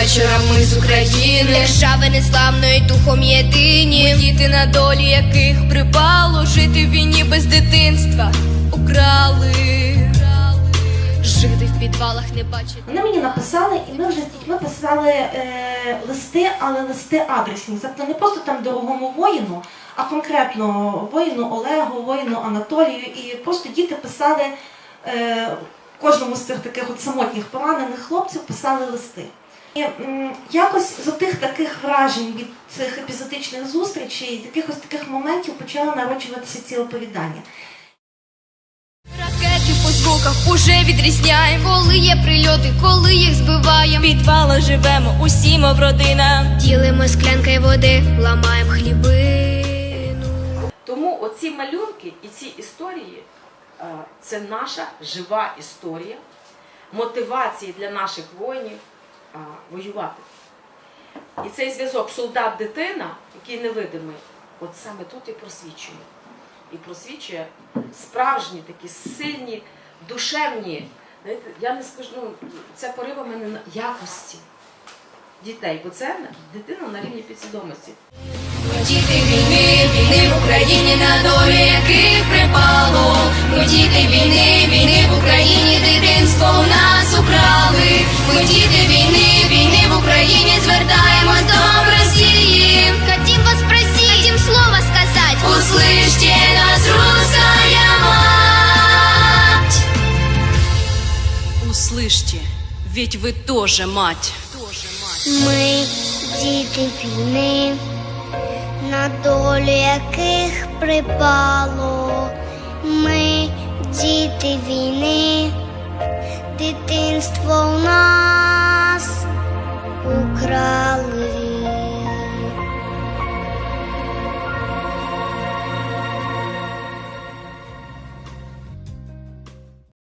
вечорами з України, держави неславної духом єдині. Ми діти на долі яких припало жити в війні без дитинства. Украли, жити в підвалах не бачити. Вони мені написали, і ми вже з дітьми писали е, листи, але листи адресні. Тобто не просто там дорогому воїну, а конкретно воїну Олегу, воїну Анатолію. І просто діти писали е, кожному з цих таких от самотніх поранених хлопців писали листи. І якось з тих таких вражень від цих епізодичних зустрічей, з якихось таких моментів почали народжуватися ці оповідання. Ракети по звуках уже відрізняємо, коли є прильоти, коли їх збиваємо. підвалах живемо, усі мов родина. Ділимо склянки води, ламаємо хлібину. Тому оці малюнки і ці історії е, це наша жива історія мотивації для наших воїнів е, воювати. І цей зв'язок солдат-дитина, який невидимий, от саме тут і просвічує. І просвічує справжні такі сильні, душевні, я не скажу, ну, це пориви мене на якості дітей, бо це дитина на рівні підсвідомості. Ми діти війни, війни в Україні на долі яких припало. Ми війни, Ешьте, ведь ви тоже мать. Ми діти війни, на долю яких припало. Ми діти війни, дитинство.